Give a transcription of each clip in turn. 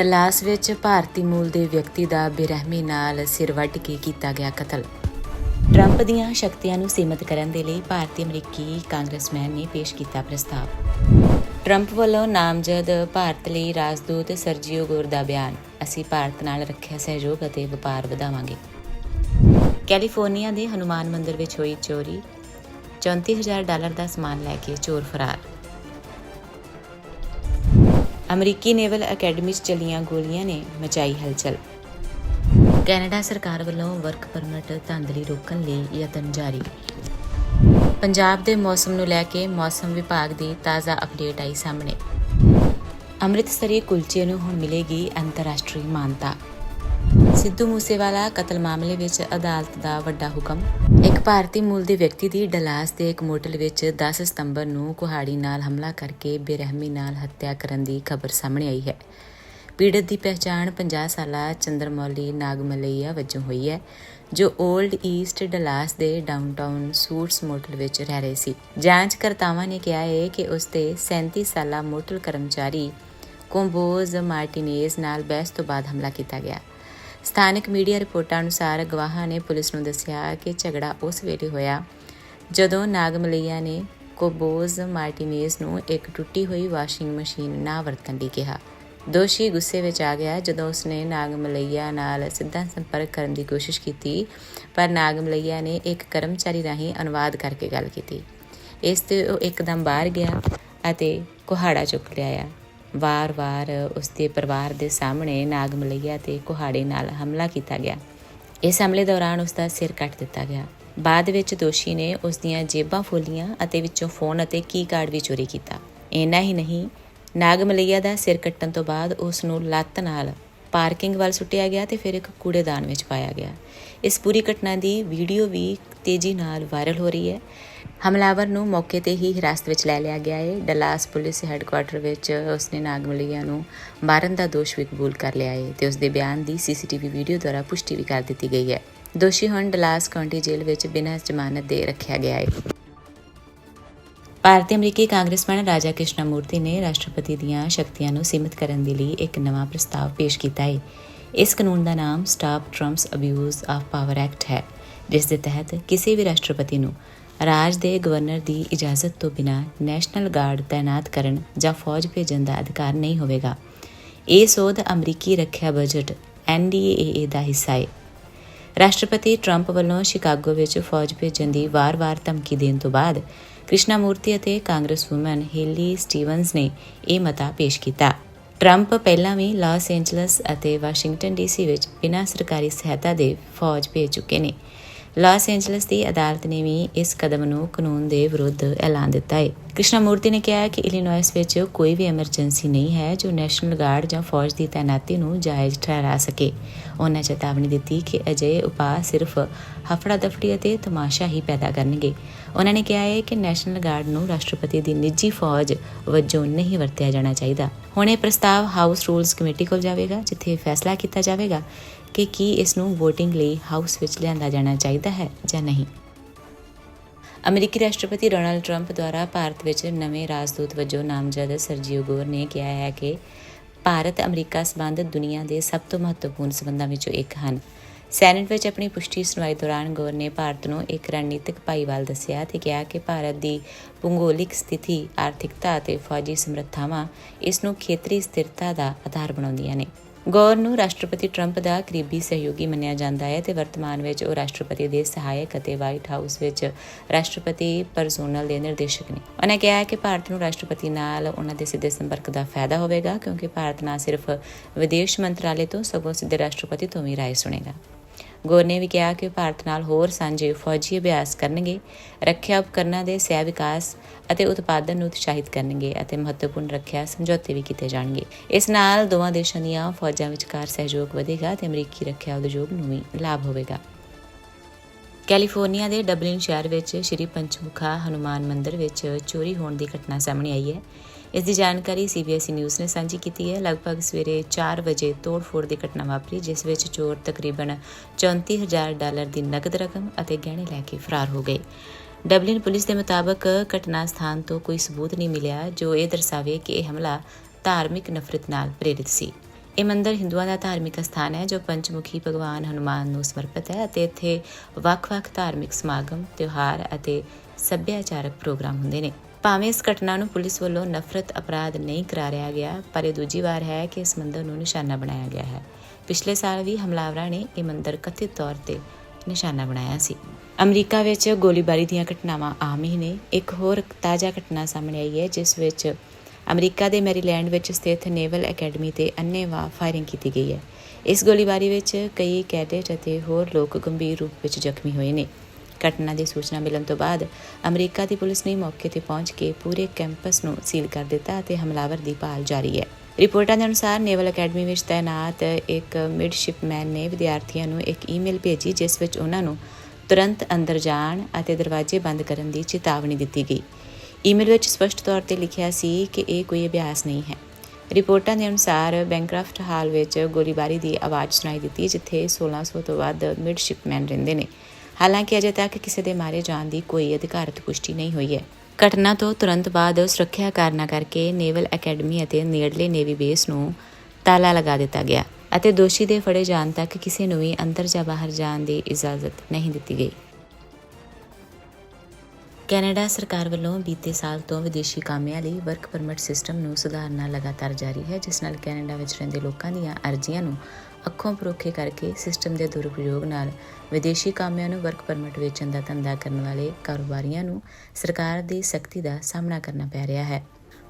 Dallas ਵਿੱਚ ਭਾਰਤੀ ਮੂਲ ਦੇ ਵਿਅਕਤੀ ਦਾ ਬੇਰਹਿਮੀ ਨਾਲ ਸਿਰ ਵੱਢ ਕੇ ਕੀਤਾ ਗਿਆ ਕਤਲ। ਟਰੰਪ ਦੀਆਂ ਸ਼ਕਤੀਆਂ ਨੂੰ ਸੀਮਿਤ ਕਰਨ ਦੇ ਲਈ ਭਾਰਤੀ ਅਮਰੀਕੀ ਕਾਂਗਰਸਮੈਨ ਨੇ ਪੇਸ਼ ਕੀਤਾ ਪ੍ਰਸਤਾਵ। ਟਰੰਪ ਵੱਲੋਂ ਨਾਮਜ਼ਦ ਭਾਰਤ ਲਈ ਰਾਜਦੂਤ ਸਰਜੀਓ ਗੋਰ ਦਾ ਬਿਆਨ। ਅਸੀਂ ਭਾਰਤ ਨਾਲ ਰੱਖਿਆ ਸਹਿਯੋਗ ਅਤੇ ਵਪਾਰ ਵਧਾਵਾਂਗੇ। ਕੈਲੀਫੋਰਨੀਆ ਦੇ ਹਨੂਮਾਨ ਮੰਦਿਰ ਵਿੱਚ ਹੋਈ ਚੋਰੀ। 34000 ਡਾਲਰ ਦਾ ਸਮਾਨ ਲੈ ਕੇ ਚੋਰ ਫਰਾਰ। ਅਮਰੀਕੀ ਨੇਵਲ ਅਕੈਡਮੀ 'ਚ ਚੱਲੀਆਂ ਗੋਲੀਆਂ ਨੇ ਮਚਾਈ ਹਲਚਲ। ਕੈਨੇਡਾ ਸਰਕਾਰ ਵੱਲੋਂ ਵਰਕ ਪਰਮਿਟ ਧਾਂਦਲੀ ਰੋਕਣ ਲਈ ਯਤਨ ਜਾਰੀ। ਪੰਜਾਬ ਦੇ ਮੌਸਮ ਨੂੰ ਲੈ ਕੇ ਮੌਸਮ ਵਿਭਾਗ ਦੀ ਤਾਜ਼ਾ ਅਪਡੇਟ ਆਈ ਸਾਹਮਣੇ। ਅੰਮ੍ਰਿਤਸਰੀ ਕੁਲਚੇ ਨੂੰ ਹੁਣ ਮਿਲੇਗੀ ਅੰਤਰਰਾਸ਼ਟਰੀ ਮਾਨਤਾ। ਸਿੱਧੂ ਮੂਸੇਵਾਲਾ ਕਤਲ ਮਾਮਲੇ ਵਿੱਚ ਅਦਾਲਤ ਦਾ ਵੱਡਾ ਹੁਕਮ। ਇੱਕ ਭਾਰਤੀ ਮੂਲ ਦੇ ਵਿਅਕਤੀ ਦੀ ਡਲਾਸ ਦੇ ਇੱਕ ਮੋਟਲ ਵਿੱਚ 10 ਸਤੰਬਰ ਨੂੰ ਕੁਹਾੜੀ ਨਾਲ ਹਮਲਾ ਕਰਕੇ ਬੇਰਹਿਮੀ ਨਾਲ ਹੱਤਿਆ ਕਰਨ ਦੀ ਖਬਰ ਸਾਹਮਣੇ ਆਈ ਹੈ। ਪੀੜਤ ਦੀ ਪਹਿਚਾਣ 50 ਸਾਲਾ ਚੰਦਰਮੌਲੀ ਨਾਗਮਲਈਆ ਵਜੋਂ ਹੋਈ ਹੈ, ਜੋ 올ਡ ਈਸਟ ਡਲਾਸ ਦੇ ਡਾਊਨਟਾਊਨ ਸੂਟਸ ਮੋਟਲ ਵਿੱਚ ਰਹਿ ਰਹੇ ਸੀ। ਜਾਂਚਕਰਤਾਵਾਂ ਨੇ ਕਿਹਾ ਹੈ ਕਿ ਉਸ ਤੇ 37 ਸਾਲਾ ਮੋਟਲ ਕਰਮਚਾਰੀ ਕੋਂਬੋਜ਼ ਮਾਰਟੀਨੇਜ਼ ਨਾਲ ਬਹਿਸ ਤੋਂ ਬਾਅਦ ਹਮਲਾ ਕੀਤਾ ਗਿਆ। ਸਥਾਨਕ ਮੀਡੀਆ ਰਿਪੋਰਟਾਂ ਅਨੁਸਾਰ ਗਵਾਹਾਂ ਨੇ ਪੁਲਿਸ ਨੂੰ ਦੱਸਿਆ ਕਿ ਝਗੜਾ ਉਸ ਵੇਲੇ ਹੋਇਆ ਜਦੋਂ ਨਾਗਮਲਈਆ ਨੇ ਕੋਬੋਜ਼ ਮਾਰਟੀਨੇਜ਼ ਨੂੰ ਇੱਕ ਟੁੱਟੀ ਹੋਈ ਵਾਸ਼ਿੰਗ ਮਸ਼ੀਨ ਨਾ ਵਰਤਣ ਲਈ ਕਿਹਾ। ਦੋਸ਼ੀ ਗੁੱਸੇ ਵਿੱਚ ਆ ਗਿਆ ਜਦੋਂ ਉਸਨੇ ਨਾਗਮਲਈਆ ਨਾਲ ਸਿੱਧਾ ਸੰਪਰਕ ਕਰਨ ਦੀ ਕੋਸ਼ਿਸ਼ ਕੀਤੀ, ਪਰ ਨਾਗਮਲਈਆ ਨੇ ਇੱਕ ਕਰਮਚਾਰੀ ਰਾਹੀਂ ਅਨੁਵਾਦ ਕਰਕੇ ਗੱਲ ਕੀਤੀ। ਇਸ ਤੇ ਉਹ ਇੱਕਦਮ ਬਾਹਰ ਗਿਆ ਅਤੇ ਕੁਹਾੜਾ ਚੁੱਕ ਲਿਆਇਆ। ਵਾਰ-ਵਾਰ ਉਸਦੇ ਪਰਿਵਾਰ ਦੇ ਸਾਹਮਣੇ ਨਾਗ ਨਾਗਮਲਈਆ ਤੇ ਕੁਹਾੜੇ ਨਾਲ ਹਮਲਾ ਕੀਤਾ ਗਿਆ। ਇਸ ਹਮਲੇ ਦੌਰਾਨ ਉਸ ਦਾ ਸਿਰ ਕੱਟ ਦਿੱਤਾ ਗਿਆ। ਬਾਅਦ ਵਿੱਚ ਦੋਸ਼ੀ ਨੇ ਉਸ ਦੀਆਂ ਜੇਬਾਂ ਫੋਲੀਆਂ ਅਤੇ ਵਿੱਚੋਂ ਫੋਨ ਅਤੇ ਕੀ ਕਾਰਡ ਵੀ ਚੋਰੀ ਕੀਤਾ। ਇੰਨਾ ਹੀ ਨਹੀਂ, ਨਾਗ ਨਾਗਮਲਈਆ ਦਾ ਸਿਰ ਕੱਟਣ ਤੋਂ ਬਾਅਦ ਉਸ ਨੂੰ ਲੱਤ ਨਾਲ ਪਾਰਕਿੰਗ ਵੱਲ ਸੁੱਟਿਆ ਗਿਆ ਤੇ ਫਿਰ ਇੱਕ ਕੂੜੇਦਾਨ ਵਿੱਚ ਪਾਇਆ ਗਿਆ। ਇਸ ਪੂਰੀ ਘਟਨਾ ਦੀ ਵੀਡੀਓ ਵੀ ਤੇਜ਼ੀ ਨਾਲ ਵਾਇਰਲ ਹੋ ਰਹੀ ਹੈ। ਹਮਲਾਵਰ ਨੂੰ ਮੌਕੇ ਤੇ ਹੀ ਹਿਰਾਸਤ ਵਿੱਚ ਲੈ ਲਿਆ ਗਿਆ ਹੈ। ਡਲਾਸ ਪੁਲਿਸ ਹੈੱਡਕੁਆਰਟਰ ਵਿੱਚ ਉਸਨੇ ਨਾਗਮਲਈਆ ਨੂੰ ਮਾਰਨ ਦਾ ਦੋਸ਼ ਵੀ ਕਬੂਲ ਕਰ ਲਿਆ ਹੈ ਤੇ ਉਸਦੇ ਬਿਆਨ ਦੀ ਸੀਸੀਟੀਵੀ ਵੀਡੀਓ ਦੁਆਰਾ ਪੁਸ਼ਟੀ ਵੀ ਕਰ ਦਿੱਤੀ ਗਈ ਹੈ। ਦੋਸ਼ੀ ਹੁਣ ਡਲਾਸ ਕਾਉਂਟੀ ਜੇਲ੍ਹ ਵਿੱਚ ਬਿਨਾਂ ਜ਼ਮਾਨਤ ਦੇ ਰੱਖਿਆ ਗਿਆ ਹੈ। ਭਾਰਤੀ ਅਮਰੀਕੀ ਕਾਂਗਰਸਮੈਨ ਰਾਜਾ ਕ੍ਰਿਸ਼ਨਾ ਮੂਰਤੀ ਨੇ ਰਾਸ਼ਟਰਪਤੀ ਦੀਆਂ ਸ਼ਕਤੀਆਂ ਨੂੰ ਸੀਮਿਤ ਕਰਨ ਦੇ ਲਈ ਇੱਕ ਨਵਾਂ ਪ੍ਰਸਤਾਵ ਪੇਸ਼ ਕੀਤਾ ਹੈ। ਇਸ ਕਾਨੂੰਨ ਦਾ ਨਾਮ stop Trump's abuse of power act ਹੈ, ਜਿਸ ਦੇ ਤਹਿਤ ਕਿਸੇ ਵੀ ਰਾਸ਼ਟਰਪਤੀ ਨੂੰ ਰਾਜ ਦੇ ਗਵਰਨਰ ਦੀ ਇਜਾਜ਼ਤ ਤੋਂ ਬਿਨਾਂ ਨੈਸ਼ਨਲ ਗਾਰਡ ਤਾਇਨਾਤ ਕਰਨ ਜਾਂ ਫੌਜ ਭੇਜਣ ਦਾ ਅਧਿਕਾਰ ਨਹੀਂ ਹੋਵੇਗਾ। ਇਹ ਸੋਧ ਅਮਰੀਕੀ ਰੱਖਿਆ ਬਜਟ NDAA ਦਾ ਹਿੱਸਾ ਹੈ ਰਾਸ਼ਟਰਪਤੀ ਟਰੰਪ ਵੱਲੋਂ ਸ਼ਿਕਾਗੋ ਵਿੱਚ ਫੌਜ ਭੇਜਣ ਦੀ ਵਾਰ-ਵਾਰ ਧਮਕੀ ਦੇਣ ਤੋਂ ਬਾਅਦ ਕ੍ਰਿਸ਼ਨਾ ਮੂਰਤੀ ਅਤੇ ਕਾਂਗਰਸ ਕਾਂਗਰਸਵੂਮਨ ਹੇਲੀ ਸਟੀਵਨਸ ਨੇ ਇਹ ਮਤਾ ਪੇਸ਼ ਕੀਤਾ। ਟਰੰਪ ਪਹਿਲਾਂ ਵੀ ਲਾਸ ਏਂਜਲਸ ਅਤੇ ਵਾਸ਼ਿੰਗਟਨ ਡੀਸੀ ਵਿੱਚ ਬਿਨਾਂ ਸਰਕਾਰੀ ਸਹਾਇਤਾ ਦੇ ਫੌਜ ਭੇਜ ਚੁੱਕੇ ਨੇ। ਲਾਸ ਏਂਜਲਸ ਦੀ ਅਦਾਲਤ ਨੇ ਵੀ ਇਸ ਕਦਮ ਨੂੰ ਕਾਨੂੰਨ ਦੇ ਵਿਰੁੱਧ ਐਲਾਨ ਦਿੱਤਾ ਹੈ ਕ੍ਰਿਸ਼ਨਾ ਮੂਰਤੀ ਨੇ ਕਿਹਾ ਕਿ ਇਲੀਨੋਇਸ ਵਿੱਚ ਕੋਈ ਵੀ ਐਮਰਜੈਂਸੀ ਨਹੀਂ ਹੈ ਜੋ ਨੈਸ਼ਨਲ ਗਾਰਡ ਜਾਂ ਫੌਜ ਦੀ ਤਾਇਨਾਤੀ ਨੂੰ ਜਾਇਜ਼ ਠਹਿਰਾ ਸਕੇ। ਉਹਨਾਂ ਚੇਤਾਵਨੀ ਦਿੱਤੀ ਕਿ ਅਜਿਹੇ ਉਪਾਅ ਸਿਰਫ ਹਫੜਾ ਦਫੜੀ ਅਤੇ ਤਮਾਸ਼ਾ ਹੀ ਪੈਦਾ ਕਰਨਗੇ। ਉਹਨਾਂ ਨੇ ਕਿਹਾ ਹੈ ਕਿ ਨੈਸ਼ਨਲ ਗਾਰਡ ਨੂੰ ਰਾਸ਼ਟਰਪਤੀ ਦੀ ਨਿੱਜੀ ਫੌਜ ਵਜੋਂ ਨਹੀਂ ਵਰਤਿਆ ਜਾਣਾ ਚਾਹੀਦਾ। ਹੁਣ ਇਹ ਪ੍ਰਸਤਾਵ ਹਾਊਸ ਰੂਲਸ ਕਮੇਟੀ ਕੋਲ ਜਾਵੇਗਾ, ਜਿੱਥੇ ਫੈਸਲਾ ਕੀਤਾ ਜਾਵੇਗਾ। ਕਿ ਕੀ ਇਸ ਨੂੰ VOTING ਲਈ ਹਾਊਸ ਵਿੱਚ ਲਿਆਂਦਾ ਜਾਣਾ ਚਾਹੀਦਾ ਹੈ ਜਾਂ ਨਹੀਂ? ਅਮਰੀਕੀ ਰਾਸ਼ਟਰਪਤੀ ਡੋਨਾਲਡ ਟਰੰਪ ਦੁਆਰਾ ਭਾਰਤ ਵਿੱਚ ਨਵੇਂ ਰਾਜਦੂਤ ਵਜੋਂ ਨਾਮਜ਼ਦ ਸਰਜੀਓ ਗੋਰ ਨੇ ਕਿਹਾ ਹੈ ਕਿ ਭਾਰਤ, ਅਮਰੀਕਾ ਸੰਬੰਧ ਦੁਨੀਆ ਦੇ ਸਭ ਤੋਂ ਮਹੱਤਵਪੂਰਨ ਸੰਬੰਧਾਂ ਵਿੱਚੋਂ ਇੱਕ ਹਨ। ਸੈਨੇਟ ਵਿੱਚ ਆਪਣੀ ਪੁਸ਼ਟੀ ਸੁਣਵਾਈ ਦੌਰਾਨ ਗੌਰ ਨੇ ਭਾਰਤ ਨੂੰ ਇੱਕ ਰਣਨੀਤਿਕ ਭਾਈਵਾਲ ਦੱਸਿਆ ਤੇ ਕਿਹਾ ਕਿ ਭਾਰਤ ਦੀ ਭੂਗੋਲਿਕ ਸਥਿਤੀ, ਆਰਥਿਕਤਾ ਅਤੇ ਫੌਜੀ ਸਮਰੱਥਾਵਾਂ ਇਸ ਨੂੰ ਖੇਤਰੀ ਸਥਿਰਤਾ ਦਾ ਆਧਾਰ ਬਣਾਉਂਦੀਆਂ ਨੇ। ਗੌਰ ਨੂੰ ਰਾਸ਼ਟਰਪਤੀ ਟਰੰਪ ਦਾ ਕਰੀਬੀ ਸਹਿਯੋਗੀ ਮੰਨਿਆ ਜਾਂਦਾ ਹੈ ਤੇ ਵਰਤਮਾਨ ਵਿੱਚ ਉਹ ਰਾਸ਼ਟਰਪਤੀ ਦੇ ਸਹਾਇਕ ਅਤੇ ਵਾਈਟ ਹਾਊਸ ਵਿੱਚ ਰਾਸ਼ਟਰਪਤੀ ਪਰਸੋਨਲ ਦੇ ਨਿਰਦੇਸ਼ਕ ਨੇ। ਉਹਨਾਂ ਕਿਹਾ ਹੈ ਕਿ ਭਾਰਤ ਨੂੰ ਰਾਸ਼ਟਰਪਤੀ ਨਾਲ ਉਹਨਾਂ ਦੇ ਸਿੱਧੇ ਸੰਪਰਕ ਦਾ ਫਾਇਦਾ ਹੋਵੇਗਾ ਕਿਉਂਕਿ ਭਾਰਤ ਨਾ ਸਿਰਫ ਵਿਦੇਸ਼ ਮੰਤਰਾਲੇ ਤੋਂ ਸਗੋਂ ਸਿੱਧੇ ਰਾਸ਼ਟਰਪਤੀ ਤੋਂ ਵੀ ਰਾਏ ਸੁਣੇਗਾ। ਗੌਰ ਨੇ ਵੀ ਕਿਹਾ ਕਿ ਭਾਰਤ ਨਾਲ ਹੋਰ ਸਾਂਝੇ ਫੌਜੀ ਅਭਿਆਸ ਕਰਨਗੇ, ਰੱਖਿਆ ਉਪਕਰਨਾਂ ਦੇ ਸਹਿ ਵਿਕਾਸ ਅਤੇ ਉਤਪਾਦਨ ਨੂੰ ਉਤਸ਼ਾਹਿਤ ਕਰਨਗੇ ਅਤੇ ਮਹੱਤਵਪੂਰਨ ਰੱਖਿਆ ਸਮਝੌਤੇ ਵੀ ਕੀਤੇ ਜਾਣਗੇ। ਇਸ ਨਾਲ ਦੋਵਾਂ ਦੇਸ਼ਾਂ ਦੀਆਂ ਫੌਜਾਂ ਵਿਚਕਾਰ ਸਹਿਯੋਗ ਵਧੇਗਾ ਤੇ ਅਮਰੀਕੀ ਰੱਖਿਆ ਉਦਯੋਗ ਨੂੰ ਵੀ ਲਾਭ ਹੋਵੇਗਾ। ਕੈਲੀਫੋਰਨੀਆ ਦੇ ਡਬਲਿਨ ਸ਼ਹਿਰ ਵਿੱਚ ਸ਼੍ਰੀ ਪੰਚਮੁਖਾ ਹਨੂਮਾਨ ਮੰਦਿਰ ਵਿੱਚ ਚੋਰੀ ਹੋਣ ਦੀ ਘਟਨਾ ਸਾਹਮਣੇ ਆਈ ਹੈ। ਇਸ ਦੀ ਜਾਣਕਾਰੀ ਸੀਬੀਐਸਈ ਨਿਊਜ਼ ਨੇ ਸਾਂਝੀ ਕੀਤੀ ਹੈ। ਲਗਭਗ ਸਵੇਰੇ 4 ਵਜੇ ਤੋੜ-ਫੋੜ ਦੀ ਘਟਨਾ ਵਾਪਰੀ ਜਿਸ ਵਿੱਚ ਚੋਰ ਤਕਰੀਬਨ 34000 ਡਾਲਰ ਦੀ ਨਕਦ ਰਕਮ ਅਤੇ ਗਹਿਣੇ ਲੈ ਕੇ ਫਰਾਰ ਹੋ ਗਏ। ਡਬਲਿਨ ਪੁਲਿਸ ਦੇ ਮੁਤਾਬਕ ਘਟਨਾ ਸਥਾਨ ਤੋਂ ਕੋਈ ਸਬੂਤ ਨਹੀਂ ਮਿਲਿਆ ਜੋ ਇਹ ਦਰਸਾਵੇ ਕਿ ਇਹ ਹਮਲਾ ਧਾਰਮਿਕ ਨਫ਼ਰਤ ਨਾਲ ਪ੍ਰੇਰਿਤ ਸੀ। ਇਹ ਮੰਦਰ ਹਿੰਦੂਆਂ ਦਾ ਧਾਰਮਿਕ ਸਥਾਨ ਹੈ ਜੋ ਪੰਚਮੁਖੀ ਭਗਵਾਨ ਹਨੂਮਾਨ ਨੂੰ ਸਮਰਪਿਤ ਹੈ ਅਤੇ ਇੱਥੇ ਵੱਖ-ਵੱਖ ਧਾਰਮਿਕ ਸਮਾਗਮ, ਤਿਉਹਾਰ ਅਤੇ ਸੱਭਿਆਚਾਰਕ ਪ੍ਰੋਗਰਾਮ ਹੁੰਦੇ ਨੇ। ਭਾਵੇਂ ਇਸ ਘਟਨਾ ਨੂੰ ਪੁਲਿਸ ਵੱਲੋਂ ਨਫ਼ਰਤ, ਅਪਰਾਧ ਨਹੀਂ ਕਰਾਰਿਆ ਗਿਆ, ਪਰ ਇਹ ਦੂਜੀ ਵਾਰ ਹੈ ਕਿ ਇਸ ਮੰਦਰ ਨੂੰ ਨਿਸ਼ਾਨਾ ਬਣਾਇਆ ਗਿਆ ਹੈ। ਪਿਛਲੇ ਸਾਲ ਵੀ ਹਮਲਾਵਰਾਂ ਨੇ ਇਹ ਮੰਦਰ ਕਥਿਤ ਤੌਰ ਤੇ ਨਿਸ਼ਾਨਾ ਬਣਾਇਆ ਸੀ। ਅਮਰੀਕਾ ਵਿੱਚ ਗੋਲੀਬਾਰੀ ਦੀਆਂ ਘਟਨਾਵਾਂ ਆਮ ਹੀ ਨੇ। ਇੱਕ ਹੋਰ ਤਾਜ਼ਾ ਘਟਨਾ ਸਾਹਮਣੇ ਆਈ ਹੈ, ਜਿਸ ਵਿੱਚ ਅਮਰੀਕਾ ਦੇ ਮੈਰੀਲੈਂਡ ਵਿੱਚ ਸਥਿਤ ਨੇਵਲ ਅਕੈਡਮੀ ਤੇ ਅੰਨ੍ਹੇਵਾਹ ਫਾਇਰਿੰਗ ਕੀਤੀ ਗਈ ਹੈ। ਇਸ ਗੋਲੀਬਾਰੀ ਵਿੱਚ ਕਈ ਕੈਡੇਟ ਅਤੇ ਹੋਰ ਲੋਕ ਗੰਭੀਰ ਰੂਪ ਵਿੱਚ ਜ਼ਖਮੀ ਹੋਏ ਨੇ। ਘਟਨਾ ਦੀ ਸੂਚਨਾ ਮਿਲਣ ਤੋਂ ਬਾਅਦ ਅਮਰੀਕਾ ਦੀ ਪੁਲਿਸ ਨੇ ਮੌਕੇ ਤੇ ਪਹੁੰਚ ਕੇ ਪੂਰੇ ਕੈਂਪਸ ਨੂੰ ਸੀਲ ਕਰ ਦਿੱਤਾ ਅਤੇ ਹਮਲਾਵਰ ਦੀ ਭਾਲ ਜਾਰੀ ਹੈ। ਰਿਪੋਰਟਾਂ ਦੇ ਅਨੁਸਾਰ ਨੇਵਲ ਅਕੈਡਮੀ ਵਿੱਚ ਤਾਇਨਾਤ ਇੱਕ ਮਿਡਸ਼ਿਪਮੈਨ ਨੇ ਵਿਦਿਆਰਥੀਆਂ ਨੂੰ ਇੱਕ ਈਮੇਲ ਭੇਜੀ, ਜਿਸ ਵਿੱਚ ਉਹਨਾਂ ਨੂੰ ਤੁਰੰਤ ਅੰਦਰ ਜਾਣ ਅਤੇ ਦਰਵਾਜ਼ੇ ਬੰਦ ਕਰਨ ਦੀ ਚੇਤਾਵਨੀ ਦਿੱਤੀ ਗਈ। ਈਮੇਲ ਵਿੱਚ ਸਪਸ਼ਟ ਤੌਰ ਤੇ ਲਿਖਿਆ ਸੀ ਕਿ ਇਹ ਕੋਈ ਅਭਿਆਸ ਨਹੀਂ ਹੈ। ਰਿਪੋਰਟਾਂ ਦੇ ਅਨੁਸਾਰ ਬੈਂਕਰਾਫਟ ਹਾਲ ਵਿੱਚ ਗੋਲੀਬਾਰੀ ਦੀ ਆਵਾਜ਼ ਸੁਣਾਈ ਦਿੱਤੀ, ਜਿੱਥੇ 1600 ਤੋਂ ਵੱਧ ਮਿਡਸ਼ਿਪਮੈਨ ਰਹਿੰਦੇ ਨੇ। ਹਾਲਾਂਕਿ ਅਜੇ ਤੱਕ ਕਿਸੇ ਦੇ ਮਾਰੇ ਜਾਣ ਦੀ ਕੋਈ ਅਧਿਕਾਰਤ ਪੁਸ਼ਟੀ ਨਹੀਂ ਹੋਈ ਹੈ। ਘਟਨਾ ਤੋਂ ਤੁਰੰਤ ਬਾਅਦ ਸੁਰੱਖਿਆ ਕਾਰਨਾਂ ਕਰਕੇ ਨੇਵਲ ਅਕੈਡਮੀ ਅਤੇ ਨੇੜਲੇ ਨੇਵੀ ਬੇਸ ਨੂੰ ਤਾਲਾ ਲਗਾ ਦਿੱਤਾ ਗਿਆ ਅਤੇ ਦੋਸ਼ੀ ਦੇ ਫੜੇ ਜਾਣ ਤੱਕ ਕਿਸੇ ਨੂੰ ਵੀ ਅੰਦਰ ਜਾਂ ਬਾਹਰ ਜਾਣ ਦੀ ਇਜਾਜ਼ਤ ਨਹੀਂ ਦਿੱਤੀ ਗਈ। ਕੈਨੇਡਾ ਸਰਕਾਰ ਵੱਲੋਂ ਬੀਤੇ ਸਾਲ ਤੋਂ ਵਿਦੇਸ਼ੀ ਕਾਮਿਆਂ ਲਈ ਵਰਕ ਪਰਮਿਟ ਸਿਸਟਮ ਨੂੰ ਸੁਧਾਰਨਾ ਲਗਾਤਾਰ ਜਾਰੀ ਹੈ, ਜਿਸ ਨਾਲ ਕੈਨੇਡਾ ਵਿੱਚ ਰਹਿੰਦੇ ਲੋਕਾਂ ਦੀਆਂ ਅਰਜ਼ੀਆਂ ਨੂੰ ਅੱਖੋਂ ਪਰੋਖੇ ਕਰਕੇ ਸਿਸਟਮ ਦੇ ਦੁਰਪਯੋਗ ਨਾਲ ਵਿਦੇਸ਼ੀ ਕਾਮਿਆਂ ਨੂੰ ਵਰਕ ਪਰਮਿਟ ਵੇਚਣ ਦਾ ਧੰਦਾ ਕਰਨ ਵਾਲੇ ਕਾਰੋਬਾਰੀਆਂ ਨੂੰ ਸਰਕਾਰ ਦੀ ਸਖਤੀ ਦਾ ਸਾਹਮਣਾ ਕਰਨਾ ਪੈ ਰਿਹਾ ਹੈ।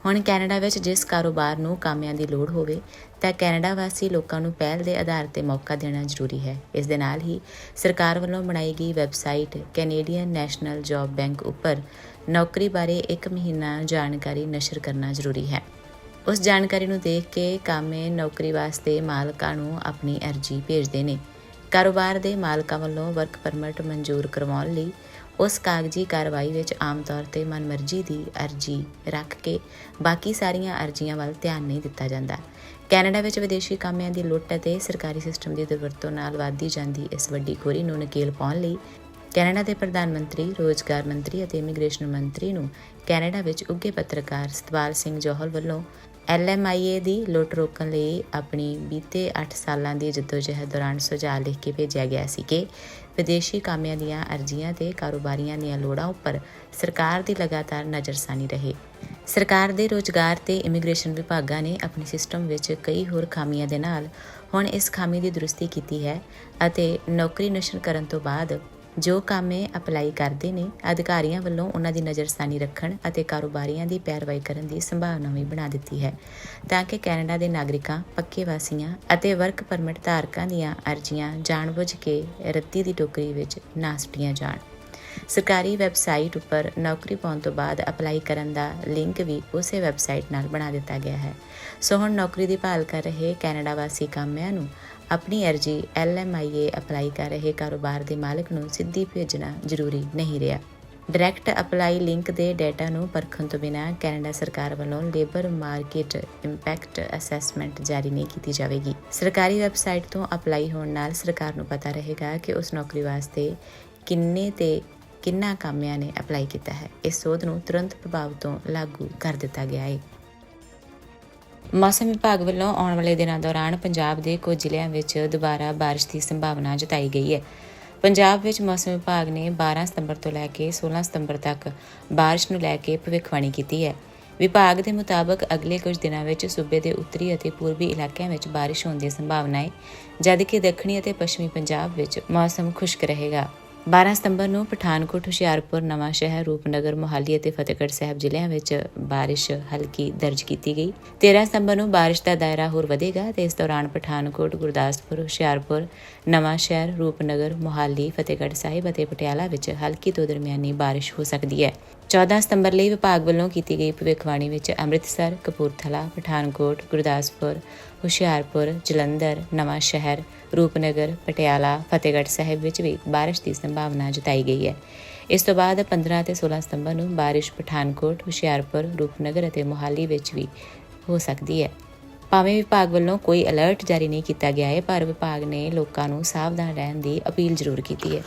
ਹੁਣ ਕੈਨੇਡਾ ਵਿੱਚ ਜਿਸ ਕਾਰੋਬਾਰ ਨੂੰ ਕਾਮਿਆਂ ਦੀ ਲੋੜ ਹੋਵੇ, ਤਾਂ ਕੈਨੇਡਾ ਵਾਸੀ ਲੋਕਾਂ ਨੂੰ ਪਹਿਲ ਦੇ ਆਧਾਰ ਤੇ ਮੌਕਾ ਦੇਣਾ ਜ਼ਰੂਰੀ ਹੈ। ਇਸ ਦੇ ਨਾਲ ਹੀ ਸਰਕਾਰ ਵੱਲੋਂ ਬਣਾਈ ਗਈ website Canadian national job bank ਉੱਪਰ ਨੌਕਰੀ ਬਾਰੇ ਇੱਕ ਮਹੀਨਾ ਜਾਣਕਾਰੀ ਨਸ਼ਰ ਕਰਨਾ ਜ਼ਰੂਰੀ ਹੈ। ਉਸ ਜਾਣਕਾਰੀ ਨੂੰ ਦੇਖ ਕੇ ਕਾਮੇ ਨੌਕਰੀ ਵਾਸਤੇ ਮਾਲਕਾਂ ਨੂੰ ਆਪਣੀ ਅਰਜ਼ੀ ਭੇਜਦੇ ਨੇ। ਕਾਰੋਬਾਰ ਦੇ ਮਾਲਕਾਂ ਵੱਲੋਂ ਵਰਕ ਪਰਮਿਟ ਮਨਜ਼ੂਰ ਕਰਵਾਉਣ ਲਈ ਉਸ ਕਾਗਜ਼ੀ ਕਾਰਵਾਈ ਵਿੱਚ ਆਮ ਤੌਰ ਤੇ ਮਨਮਰਜ਼ੀ ਦੀ ਅਰਜ਼ੀ ਰੱਖ ਕੇ ਬਾਕੀ ਸਾਰੀਆਂ ਅਰਜ਼ੀਆਂ ਵੱਲ ਧਿਆਨ ਨਹੀਂ ਦਿੱਤਾ ਜਾਂਦਾ। ਕੈਨੇਡਾ ਵਿੱਚ ਵਿਦੇਸ਼ੀ ਕਾਮਿਆਂ ਦੀ ਲੁੱਟ ਅਤੇ ਸਰਕਾਰੀ ਸਿਸਟਮ ਦੀ ਦੁਰਵਰਤੋਂ ਨਾਲ ਵਧਦੀ ਜਾਂਦੀ ਇਸ ਵੱਡੀ ਖੋਰੀ ਨੂੰ ਨਕੇਲ ਪਾਉਣ ਲਈ ਕੈਨੇਡਾ ਦੇ ਪ੍ਰਧਾਨ ਮੰਤਰੀ, ਰੋਜ਼ਗਾਰ ਮੰਤਰੀ ਅਤੇ ਇਮੀਗ੍ਰੇਸ਼ਨ ਮੰਤਰੀ ਨੂੰ ਕੈਨੇਡਾ ਵਿੱਚ ਉੱਘੇ ਪੱਤਰਕਾਰ ਸਤਵਾਲ ਸਿੰਘ ਜੋਹਲ ਵੱਲੋਂ ਐਲਐਮਆਈਏ ਦੀ ਲੁੱਟ ਰੋਕਣ ਲਈ ਆਪਣੀ ਬੀਤੇ 8 ਸਾਲਾਂ ਦੀ ਜਦੋਜਹਿਦ ਦੌਰਾਨ ਸੁਝਾਅ ਲਿਖ ਕੇ ਭੇਜਿਆ ਗਿਆ ਸੀ ਕਿ ਵਿਦੇਸ਼ੀ ਕਾਮਿਆਂ ਦੀਆਂ ਅਰਜ਼ੀਆਂ ਤੇ ਕਾਰੋਬਾਰੀਆਂ ਦੀਆਂ ਲੋੜਾਂ ਉੱਪਰ ਸਰਕਾਰ ਦੀ ਲਗਾਤਾਰ ਨਜ਼ਰਸਾਨੀ ਰਹੇ। ਸਰਕਾਰ ਦੇ ਰੋਜ਼ਗਾਰ ਤੇ ਇਮੀਗ੍ਰੇਸ਼ਨ ਵਿਭਾਗਾਂ ਨੇ ਆਪਣੇ ਸਿਸਟਮ ਵਿੱਚ ਕਈ ਹੋਰ ਖਾਮੀਆਂ ਦੇ ਨਾਲ ਹੁਣ ਇਸ ਖਾਮੀ ਦੀ ਦਰੁਸਤੀ ਕੀਤੀ ਹੈ ਅਤੇ ਨੌਕਰੀ ਨਸ਼ਰ ਕਰਨ ਤੋਂ ਬਾਅਦ ਜੋ ਕਾਮੇ ਅਪਲਾਈ ਕਰਦੇ ਨੇ, ਅਧਿਕਾਰੀਆਂ ਵੱਲੋਂ ਉਹਨਾਂ ਦੀ ਨਜ਼ਰਸਾਨੀ ਰੱਖਣ ਅਤੇ ਕਾਰੋਬਾਰੀਆਂ ਦੀ ਪੈਰਵਾਈ ਕਰਨ ਦੀ ਸੰਭਾਵਨਾ ਵੀ ਬਣਾ ਦਿੱਤੀ ਹੈ। ਤਾਂ ਕਿ ਕੈਨੇਡਾ ਦੇ ਨਾਗਰਿਕਾਂ, ਪੱਕੇ ਵਾਸੀਆਂ ਅਤੇ ਵਰਕ ਪਰਮਿਟ ਧਾਰਕਾਂ ਦੀਆਂ ਅਰਜ਼ੀਆਂ ਜਾਣਬੁੱਝ ਕੇ ਰੱਤੀ ਦੀ ਟੋਕਰੀ ਵਿੱਚ ਨਾ ਸੁੱਟੀਆਂ ਜਾਣ। ਸਰਕਾਰੀ ਵੈਬਸਾਈਟ ਉੱਪਰ ਨੌਕਰੀ ਪਾਉਣ ਤੋਂ ਬਾਅਦ ਅਪਲਾਈ ਕਰਨ ਦਾ ਲਿੰਕ ਵੀ ਉਸੇ ਵੈਬਸਾਈਟ ਨਾਲ ਬਣਾ ਦਿੱਤਾ ਗਿਆ ਹੈ। ਸੋ ਹੁਣ ਨੌਕਰੀ ਦੀ ਭਾਲ ਕਰ ਰਹੇ ਕੈਨੇਡਾ ਵਾਸੀ ਕਾਮਿਆਂ ਨੂੰ ਆਪਣੀ ਅਰਜ਼ੀ LMIA ਅਪਲਾਈ ਕਰ ਰਹੇ ਕਾਰੋਬਾਰ ਦੇ ਮਾਲਕ ਨੂੰ ਸਿੱਧੀ ਭੇਜਣਾ ਜ਼ਰੂਰੀ ਨਹੀਂ ਰਿਹਾ। ਡਾਇਰੈਕਟ ਅਪਲਾਈ ਲਿੰਕ ਦੇ ਡਾਟਾ ਨੂੰ ਪਰਖਣ ਤੋਂ ਬਿਨਾਂ ਕੈਨੇਡਾ ਸਰਕਾਰ ਵੱਲੋਂ ਲੇਬਰ ਮਾਰਕੀਟ ਇੰਪੈਕਟ ਅਸੈਸਮੈਂਟ ਜਾਰੀ ਨਹੀਂ ਕੀਤੀ ਜਾਵੇਗੀ। ਸਰਕਾਰੀ ਵੈਬਸਾਈਟ ਤੋਂ ਅਪਲਾਈ ਹੋਣ ਨਾਲ ਸਰਕਾਰ ਨੂੰ ਪਤਾ ਰਹੇਗਾ ਕਿ ਉਸ ਨੌਕਰੀ ਵਾਸਤੇ ਕਿੰਨੇ ਤੇ ਕਿੰਨਾ ਕਾਮਿਆਂ ਨੇ ਅਪਲਾਈ ਕੀਤਾ ਹੈ। ਇਸ ਸੋਧ ਨੂੰ ਤੁਰੰਤ ਪ੍ਰਭਾਵ ਤੋਂ ਲਾਗੂ ਕਰ ਦਿੱਤਾ ਗਿਆ ਹੈ। ਮੌਸਮ ਵਿਭਾਗ ਵੱਲੋਂ ਆਉਣ ਵਾਲੇ ਦਿਨਾਂ ਦੌਰਾਨ ਪੰਜਾਬ ਦੇ ਕੁਝ ਜ਼ਿਲ੍ਹਿਆਂ ਵਿੱਚ ਦੁਬਾਰਾ ਬਾਰਿਸ਼ ਦੀ ਸੰਭਾਵਨਾ ਜਤਾਈ ਗਈ ਹੈ। ਪੰਜਾਬ ਵਿੱਚ ਮੌਸਮ ਵਿਭਾਗ ਨੇ 12 ਸਤੰਬਰ ਤੋਂ ਲੈ ਕੇ 16 ਸਤੰਬਰ ਤੱਕ ਬਾਰਿਸ਼ ਨੂੰ ਲੈ ਕੇ ਭਵਿੱਖਬਾਣੀ ਕੀਤੀ ਹੈ। ਵਿਭਾਗ ਦੇ ਮੁਤਾਬਕ ਅਗਲੇ ਕੁਝ ਦਿਨਾਂ ਵਿੱਚ ਸੂਬੇ ਦੇ ਉੱਤਰੀ ਅਤੇ ਪੂਰਬੀ ਇਲਾਕਿਆਂ ਵਿੱਚ ਬਾਰਿਸ਼ ਹੋਣ ਦੀ ਸੰਭਾਵਨਾ ਹੈ। ਜਦਕਿ ਦੱਖਣੀ ਅਤੇ ਪੱਛਮੀ ਪੰਜਾਬ ਵਿੱਚ ਮੌਸਮ ਖੁਸ਼ਕ ਰਹੇਗਾ। 12 ਸਤੰਬਰ ਨੂੰ ਪਠਾਨਕੋਟ, ਹੁਸ਼ਿਆਰਪੁਰ, ਨਵਾਂ ਸ਼ਹਿਰ, ਰੂਪਨਗਰ, ਮੋਹਾਲੀ ਅਤੇ ਫਤਿਹਗੜ੍ਹ ਸਾਹਿਬ ਜ਼ਿਲ੍ਹਿਆਂ ਵਿੱਚ ਬਾਰਿਸ਼ ਹਲਕੀ ਦਰਜ ਕੀਤੀ ਗਈ। 13 ਸਤੰਬਰ ਨੂੰ ਬਾਰਿਸ਼ ਦਾ ਦਾਇਰਾ ਹੋਰ ਵਧੇਗਾ ਤੇ ਇਸ ਦੌਰਾਨ ਪਠਾਨਕੋਟ, ਗੁਰਦਾਸਪੁਰ, ਹੁਸ਼ਿਆਰਪੁਰ, ਨਵਾਂ ਸ਼ਹਿਰ, ਰੂਪਨਗਰ, ਮੋਹਾਲੀ, ਫਤਿਹਗੜ੍ਹ ਸਾਹਿਬ ਅਤੇ ਪਟਿਆਲਾ ਵਿੱਚ ਹਲਕੀ ਤੋਂ ਦਰਮਿਆਨੀ ਬਾਰਿਸ਼ ਹੋ ਸਕਦੀ ਹੈ। 14 ਸਤੰਬਰ ਲਈ ਵਿਭਾਗ ਵੱਲੋਂ ਕੀਤੀ ਗਈ ਭਵਿੱਖਬਾਣੀ ਵਿੱਚ ਅੰਮ੍ਰਿਤਸਰ, ਕਪੂਰਥਲਾ, ਪਠਾਨਕੋਟ, ਗੁਰਦਾਸਪੁਰ, ਹੁਸ਼ਿਆਰਪੁਰ, ਜਲੰਧਰ, ਨਵਾਂ ਸ਼ਹਿਰ, ਰੂਪਨਗਰ, ਪਟਿਆਲਾ, ਫਤਿਹਗੜ੍ਹ ਸਾਹਿਬ ਵਿੱਚ ਵੀ ਬਾਰਿਸ਼ ਦੀ ਸੰਭਾਵਨਾ ਜਤਾਈ ਗਈ ਹੈ। ਇਸ ਤੋਂ ਬਾਅਦ 15 ਅਤੇ 16 ਸਤੰਬਰ ਨੂੰ ਬਾਰਿਸ਼ ਪਠਾਨਕੋਟ, ਹੁਸ਼ਿਆਰਪੁਰ, ਰੂਪਨਗਰ ਅਤੇ ਮੋਹਾਲੀ ਵਿੱਚ ਵੀ ਹੋ ਸਕਦੀ ਹੈ। ਭਾਵੇਂ ਵਿਭਾਗ ਵੱਲੋਂ ਕੋਈ ਅਲਰਟ ਜਾਰੀ ਨਹੀਂ ਕੀਤਾ ਗਿਆ ਹੈ, ਪਰ ਵਿਭਾਗ ਨੇ ਲੋਕਾਂ ਨੂੰ ਸਾਵਧਾਨ ਰਹਿਣ ਦੀ ਅਪੀਲ ਜ਼ਰੂਰ ਕੀਤੀ ਹੈ।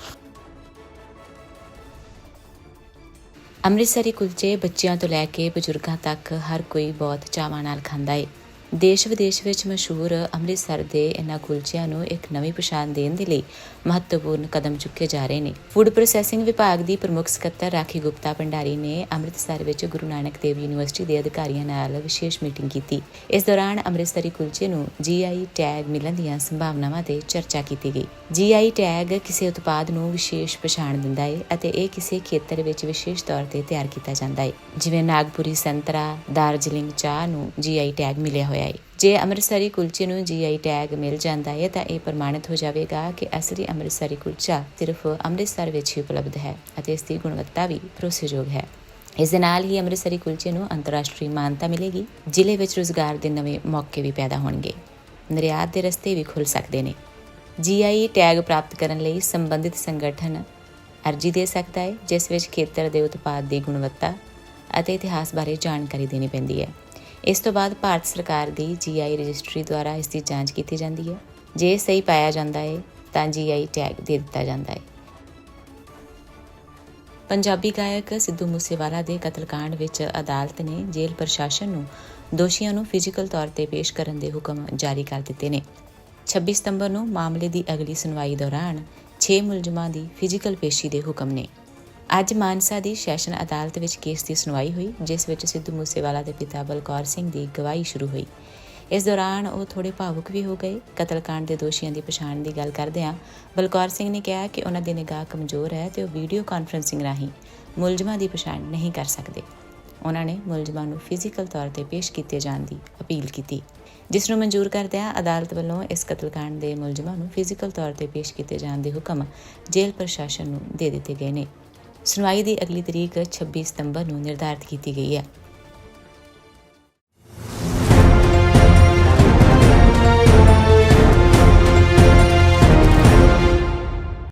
ਅੰਮ੍ਰਿਤਸਰੀ ਕੁਲਚੇ ਬੱਚਿਆਂ ਤੋਂ ਲੈ ਕੇ ਬਜ਼ੁਰਗਾਂ ਤੱਕ ਹਰ ਕੋਈ ਬਹੁਤ ਚਾਵਾਂ ਨਾਲ ਖਾਂਦਾ ਏ। ਦੇਸ਼ ਵਿਦੇਸ਼ ਵਿੱਚ ਮਸ਼ਹੂਰ ਅੰਮ੍ਰਿਤਸਰ ਦੇ ਇਹਨਾਂ ਕੁਲਚਿਆਂ ਨੂੰ ਇੱਕ ਨਵੀਂ ਪਛਾਣ ਦੇਣ ਦੇ ਲਈ ਮਹੱਤਵਪੂਰਨ ਕਦਮ ਚੁੱਕੇ ਜਾ ਰਹੇ ਨੇ। ਫੂਡ ਪ੍ਰੋਸੈਸਿੰਗ ਵਿਭਾਗ ਦੀ ਪ੍ਰਮੁੱਖ ਸਕੱਤਰ ਰਾਖੀ ਗੁਪਤਾ ਭੰਡਾਰੀ ਨੇ ਅੰਮ੍ਰਿਤਸਰ ਵਿੱਚ ਗੁਰੂ ਨਾਨਕ ਦੇਵ ਯੂਨੀਵਰਸਿਟੀ ਦੇ ਅਧਿਕਾਰੀਆਂ ਨਾਲ ਵਿਸ਼ੇਸ਼ ਮੀਟਿੰਗ ਕੀਤੀ। ਇਸ ਦੌਰਾਨ ਅੰਮ੍ਰਿਤਸਰੀ ਕੁਲਚੇ ਨੂੰ ਜੀਆਈ ਟੈਗ ਮਿਲਣ ਦੀਆਂ ਸੰਭਾਵਨਾਵਾਂ ਤੇ ਚਰਚਾ ਕੀਤੀ ਗਈ। ਜੀਆਈ ਟੈਗ ਕਿਸੇ ਉਤਪਾਦ ਨੂੰ ਵਿਸ਼ੇਸ਼ ਪਛਾਣ ਦਿੰਦਾ ਹੈ ਅਤੇ ਇਹ ਕਿਸੇ ਖੇਤਰ ਵਿੱਚ ਵਿਸ਼ੇਸ਼ ਤੌਰ ਤੇ ਤਿਆਰ ਕੀਤਾ ਜਾਂਦਾ ਹੈ। ਜਿਵੇਂ ਨਾਗਪੁਰੀ ਸੰਤਰਾ, ਦਾਰਜਲਿੰਗ ਚਾਹ ਨੂੰ ਜੀਆਈ ਟੈਗ ਮਿਲਿਆ ਹੋਇਆ ਹੈ ਜੇ ਅੰਮ੍ਰਿਤਸਰੀ ਕੁਲਚੇ ਨੂੰ ਜੀਆਈ ਟੈਗ ਮਿਲ ਜਾਂਦਾ ਹੈ, ਤਾਂ ਇਹ ਪ੍ਰਮਾਣਿਤ ਹੋ ਜਾਵੇਗਾ ਕਿ ਅਸਲੀ ਅੰਮ੍ਰਿਤਸਰੀ ਕੁਲਚਾ ਸਿਰਫ ਅੰਮ੍ਰਿਤਸਰ ਵਿੱਚ ਹੀ ਉਪਲਬਧ ਹੈ ਅਤੇ ਇਸ ਦੀ ਗੁਣਵੱਤਾ ਵੀ ਭਰੋਸੇਯੋਗ ਹੈ। ਇਸ ਦੇ ਨਾਲ ਹੀ ਅੰਮ੍ਰਿਤਸਰੀ ਕੁਲਚੇ ਨੂੰ ਅੰਤਰਰਾਸ਼ਟਰੀ ਮਾਨਤਾ ਮਿਲੇਗੀ, ਜ਼ਿਲ੍ਹੇ ਵਿੱਚ ਰੋਜ਼ਗਾਰ ਦੇ ਨਵੇਂ ਮੌਕੇ ਵੀ ਪੈਦਾ ਹੋਣਗੇ। ਨਿਰਯਾਤ ਦੇ ਰਸਤੇ ਵੀ ਖੁੱਲ ਸਕਦੇ ਨੇ। ਜੀਆਈ ਟੈਗ ਪ੍ਰਾਪਤ ਕਰਨ ਲਈ ਸੰਬੰਧਿਤ ਸੰਗਠਨ ਅਰਜ਼ੀ ਦੇ ਸਕਦਾ ਹੈ, ਜਿਸ ਵਿੱਚ ਖੇਤਰ ਦੇ ਉਤਪਾਦ ਦੀ ਗੁਣਵੱਤਾ ਅਤੇ ਇਤਿਹਾਸ ਬਾਰੇ ਜਾਣਕਾਰੀ ਦੇਣੀ ਪੈਂਦੀ ਹੈ। ਇਸ ਤੋਂ ਬਾਅਦ ਭਾਰਤ ਸਰਕਾਰ ਦੀ ਜੀਆਈ ਰਜਿਸਟਰੀ ਦੁਆਰਾ ਇਸ ਦੀ ਜਾਂਚ ਕੀਤੀ ਜਾਂਦੀ ਹੈ। ਜੇ ਸਹੀ ਪਾਇਆ ਜਾਂਦਾ ਹੈ, ਤਾਂ ਜੀਆਈ ਟੈਗ ਦੇ ਦਿੱਤਾ ਜਾਂਦਾ ਹੈ। ਪੰਜਾਬੀ ਗਾਇਕ ਸਿੱਧੂ ਮੂਸੇਵਾਲਾ ਦੇ ਕਤਲकांड ਵਿੱਚ ਅਦਾਲਤ ਨੇ ਜੇਲ੍ਹ ਪ੍ਰਸ਼ਾਸਨ ਨੂੰ ਦੋਸ਼ੀਆਂ ਨੂੰ ਫਿਜ਼ੀਕਲ ਤੌਰ ਤੇ ਪੇਸ਼ ਕਰਨ ਦੇ ਹੁਕਮ ਜਾਰੀ ਕਰ ਦਿੱਤੇ ਨੇ। 26 ਸਤੰਬਰ ਨੂੰ ਮਾਮਲੇ ਦੀ ਅਗਲੀ ਸੁਣਵਾਈ ਦੌਰਾਨ 6 ਮੁਲਜ਼ਮਾਂ ਦੀ ਫਿਜ਼ੀਕਲ ਪੇਸ਼ੀ ਦੇ ਹੁਕਮ ਨੇ। ਅੱਜ ਮਾਨਸਾ ਦੀ ਸੈਸ਼ਨ ਅਦਾਲਤ ਵਿੱਚ ਕੇਸ ਦੀ ਸੁਣਵਾਈ ਹੋਈ, ਜਿਸ ਵਿੱਚ ਸਿੱਧੂ ਮੂਸੇਵਾਲਾ ਦੇ ਪਿਤਾ ਬਲਕੌਰ ਸਿੰਘ ਦੀ ਗਵਾਹੀ ਸ਼ੁਰੂ ਹੋਈ। ਇਸ ਦੌਰਾਨ ਉਹ ਥੋੜੇ ਭਾਵੁਕ ਵੀ ਹੋ ਗਏ। ਕਤਲकांड ਦੇ ਦੋਸ਼ੀਆਂ ਦੀ ਪਛਾਣ ਦੀ ਗੱਲ ਕਰਦਿਆਂ ਬਲਕੌਰ ਸਿੰਘ ਨੇ ਕਿਹਾ ਕਿ ਉਹਨਾਂ ਦੀ ਨਿਗਾਹ ਕਮਜ਼ੋਰ ਹੈ ਤੇ ਉਹ ਵੀਡੀਓ ਕਾਨਫਰੈਂਸਿੰਗ ਰਾਹੀਂ ਮੁਲਜ਼ਮਾਂ ਦੀ ਪਛਾਣ ਨਹੀਂ ਕਰ ਸਕਦੇ। ਉਹਨਾਂ ਨੇ ਮੁਲਜ਼ਮਾਂ ਨੂੰ ਫਿਜ਼ੀਕਲ ਤੌਰ ਤੇ ਪੇਸ਼ ਕੀਤੇ ਜਾਣ ਦੀ ਅਪੀਲ ਕੀਤੀ, ਜਿਸ ਨੂੰ ਮਨਜ਼ੂਰ ਕਰਦਿਆਂ ਅਦਾਲਤ ਵੱਲੋਂ ਇਸ ਕਤਲकांड ਦੇ ਮੁਲਜ਼ਮਾਂ ਨੂੰ ਫਿਜ਼ੀਕਲ ਤੌਰ ਤੇ ਪੇਸ਼ ਕੀਤੇ ਜਾਣ ਦੇ ਹੁਕਮ ਜੇਲ੍ਹ ਪ੍ਰਸ਼ਾਸਨ ਨੂੰ ਦੇ ਦਿੱਤੇ ਗਏ ਨੇ। ਸੁਣਵਾਈ ਦੀ ਅਗਲੀ ਤਰੀਕ 26 ਸਤੰਬਰ ਨੂੰ ਨਿਰਧਾਰਤ ਕੀਤੀ ਗਈ ਹੈ।